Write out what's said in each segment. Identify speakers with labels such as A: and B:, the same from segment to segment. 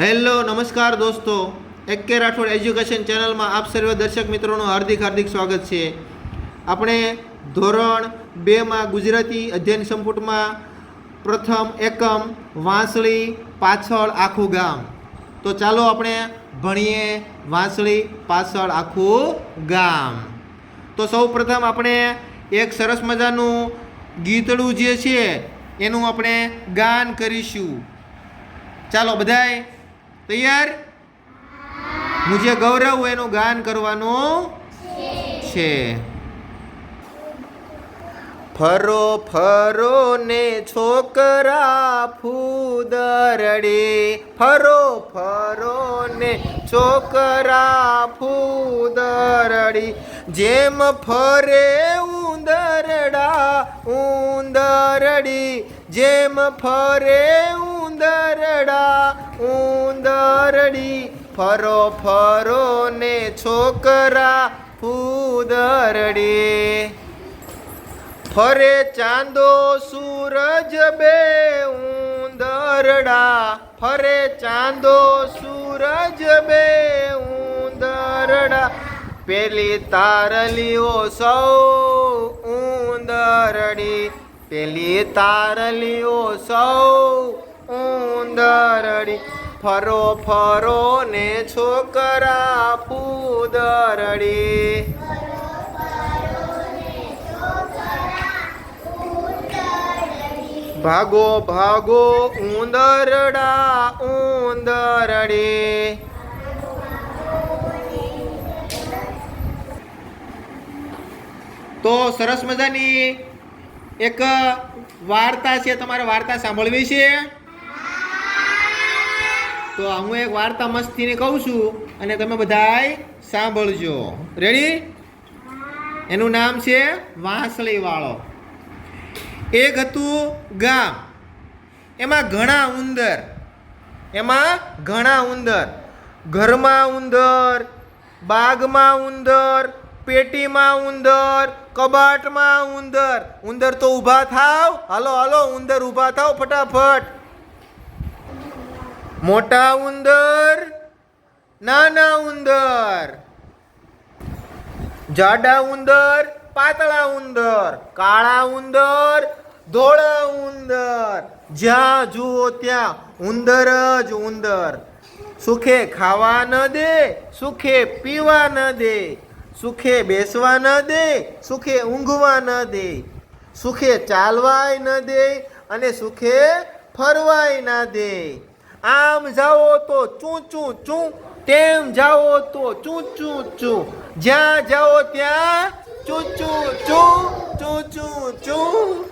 A: Hello, નમસ્કાર દોસ્તો. એક કે રાઠોડ એજ્યુકેશન ચેનલમાં આપ સર્વે દર્શક મિત્રોનું હાર્દિક હાર્દિક સ્વાગત છે. આપણે ધોરણ બેમાં ગુજરાતી અધ્યયન સંપુટમાં પ્રથમ એકમ, વાંસળી, પાછળ આખું ગામ. તો ચાલો આપણે ભણીએ વાંસળી, પાછળ આખું ગામ. તો સૌ પ્રથમ આપણે એક સરસ મજાનું ગીતડું જે છે, એનું આપણે ગાન કરીશું. ચાલો, બધાય તૈયાર? મુજે ગૌરવ એનું ગાન કરવાનું છે. ફરો ફરો ને છોકરા ફૂદરડે. ફરો ફરો ને છોકરા ફૂદરડી. જેમ ફરે ઉંદરડા, ઉંદરડી. જેમ ફરે ઉંદરડા ઉંદરડી ફરો ફરો ને છોકરા ફૂદરડી. ફરે ચાંદો સૂરજ બે ઉંદરડા. ફરે ચાંદો સૂરજ બે ઉંદરડા. પેલી તારલીઓ સૌ ઉંદરડી. પેલી તારલીઓ સૌ ફરો ફરો ને છોકરા ફૂદરડી ભાગો ભાગો ઉંદરડા ઉંદરડી. તો સરસ મજાની એક વાર્તા છે, તમારે વાર્તા સાંભળવી છે? તો હું એક વાર્તા મસ્તીને કહું છું અને તમે બધાય સાંભળજો. રેડી એનું નામ છે વાંસળી વાળો એક હતું ગામ. એમાં ઘણા ઉંદર. એમાં ઘણા ઉંદર. ઘરમાં ઉંદર, બાગમાં ઉંદર, પેટીમાં ઉંદર, કબાટમાં ઉંદર. ઉંદર તો ઊભા થાવ. હાલો હાલો, ઉંદર ઊભા થાવ ફટાફટ. મોટા ઉંદર, નાના ઉંદર. જાડા ઉંદર, પાતળા ઉંદર. કાળા ઉંદર, ધોળા ઉંદર. જ્યાં જુઓ ત્યાં ઉંદર જ ઉંદર. સુખે ખાવા ન દે, સુખે પીવા ન દે. સુખે બેસવા ન દે, સુખે ઊંઘવા ન દે. સુખે ચાલવાય ન દે અને સુખે ફરવાય ના દે. આમ જાઓ તો ચૂં ચૂં ચૂં, તેમ જાઓ તો ચૂં ચૂં ચૂં. જ્યાં જાઓ ત્યાં ચૂં ચૂં ચૂં ચૂં ચૂં ચૂં.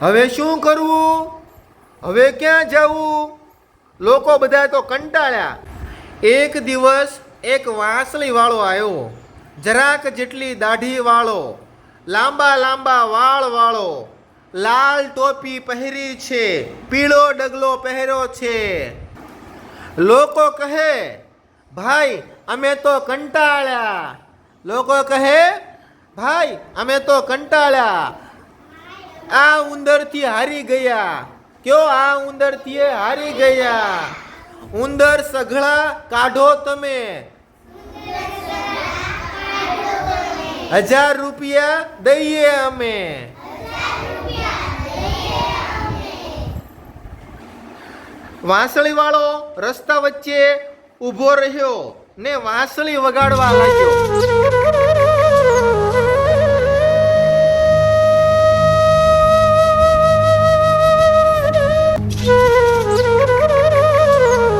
A: હવે શું કરવું? હવે ક્યાં જવું? લોકો બધા તો કંટાળ્યા. એક દિવસ એક વાંસળી વાળો આવ્યો. જરાક જેટલી દાઢી વાળો, લાંબા લાંબા વાળ વાળો. લાલ ટોપી પહેરી છે, પીળો ડગલો પહેર્યો છે. લોકો કહે, ભાઈ, અમે તો કંટાળ્યા. લોકો કહે, ભાઈ, અમે તો કંટાળ્યા. આ ઉંદરથી હારી ગયા. કયો આ ઉંદરથી હારી ગયા? ઉંદર સઘળા કાઢો તમે. હજાર રૂપિયા દઈએ અમે. વાંસળી વાળો રસ્તા વચ્ચે ઊભો રહ્યો ને વાંસળી વગાડવા લાગ્યો.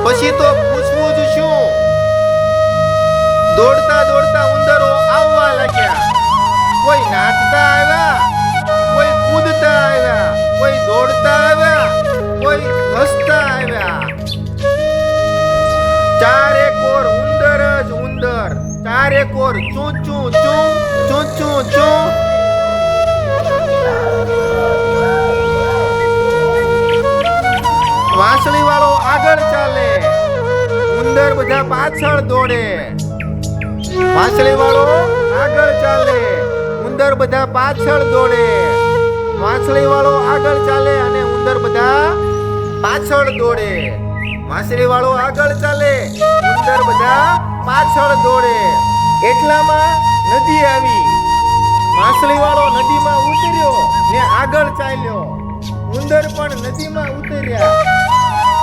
A: પછી તો પૂછવું જ શું? દોડતા દોડતા ઉંદરો આવવા લાગ્યા. કોઈ નાચતા આવ્યા, કોઈ કૂદતા આવ્યા, કોઈ દોડતા આવ્યા, કોઈ ઉંદર ચારે કોર ચું ચું ચું ચું ચૂં ચૂં. વાંસળી વાળો આગળ ચાલે. ઉંદર બધા પાછળ દોડે. વાંસળી વાળો આગળ ચાલે. ઉંદર બધા પાછળ દોડે. વાંસળી વાળો આગળ ચાલે અને ઉંદર બધા પાછળ દોડે. વાંસળી વાળો આગળ ચાલે. ઉંદર બધા પાછળ દોડે. એટલામાં નદી આવી. માછલી વાળો નદીમાં ઉતર્યો ને આગળ ચાલ્યો. ઉંદર પણ નદીમાં ઉતર્યા.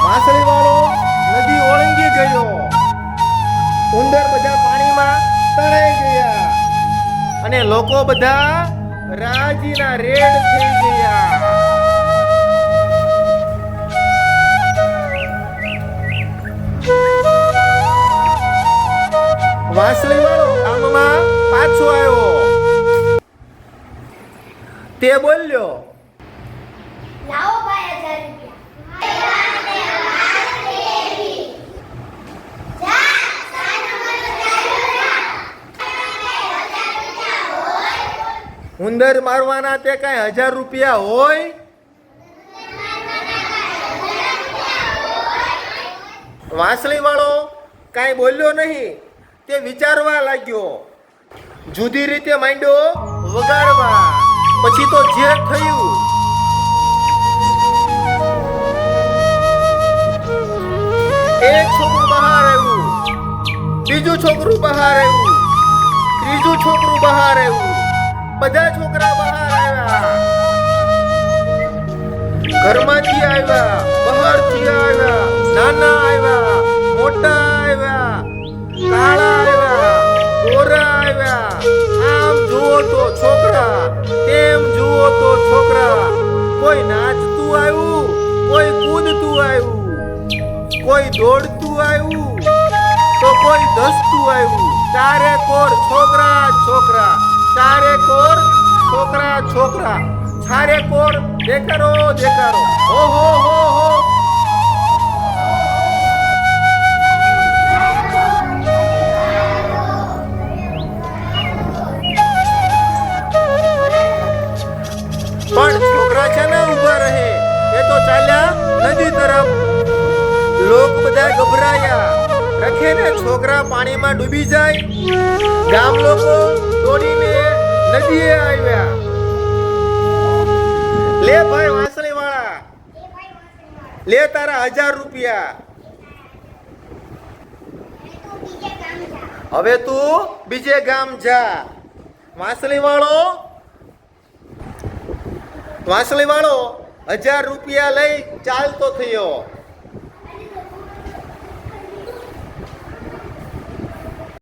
A: માછલી વાળો નદી ઓળંગી ગયો. ઉંદર બધા પાણીમાં તણાઈ ગયા. અને લોકો બધા રાજીના રેડ થઈ ગયા. વાંસળી વાળો? કામમાં પાછો આવ્યો. તે બોલ્યો.
B: લાવો ભાઈ હજાર રૂપિયા.
A: ઉંદર મારવાના તે કઈ હજાર રૂપિયા હોય? વાંસળી વાળો કાંઈ બોલ્યો નહીં? તે વિચારવા લાગ્યો. જુદી રીતે માંડ્યો વગાડવા. પછી તો જે થયું. એક છોકરું બહાર આવ્યું. બીજું છોકરું બહાર આવ્યું. ત્રીજું છોકરું બહાર આવ્યું. બધા છોકરા બહાર આવ્યા. ઘરમાંથી આવ્યા, બહારથી આવ્યા, નાના આવ્યા, મોટા કાળા આવ્યા. ગોરા આવ્યા. આમ જુઓ તો છોકરા તેમ જુઓ તો છોકરા કોઈ નાચતું આવ્યું. કોઈ કૂદતું આવ્યું. કોઈ દોડતું આવ્યું. તો કોઈ દસતું આવ્યું. ચારે કોર છોકરા છોકરા. ચારે કોર, છોકરા. છોકરા ચારે કોર. દેખારો દેખારો ઓહો હો હો. લોક બધા ગભરાયા. રખે ને છોકરા પાણીમાં ડૂબી જાય. ગામ લોકો દોડીને નદીએ આવ્યા. લે ભાઈ વાંસળી વાળા લે તારા હજાર રૂપિયા. હવે તું બીજે ગામ જા. વાંસળી વાળો વાંસળી વાળો હજાર રૂપિયા લઈ ચાલતો થયો.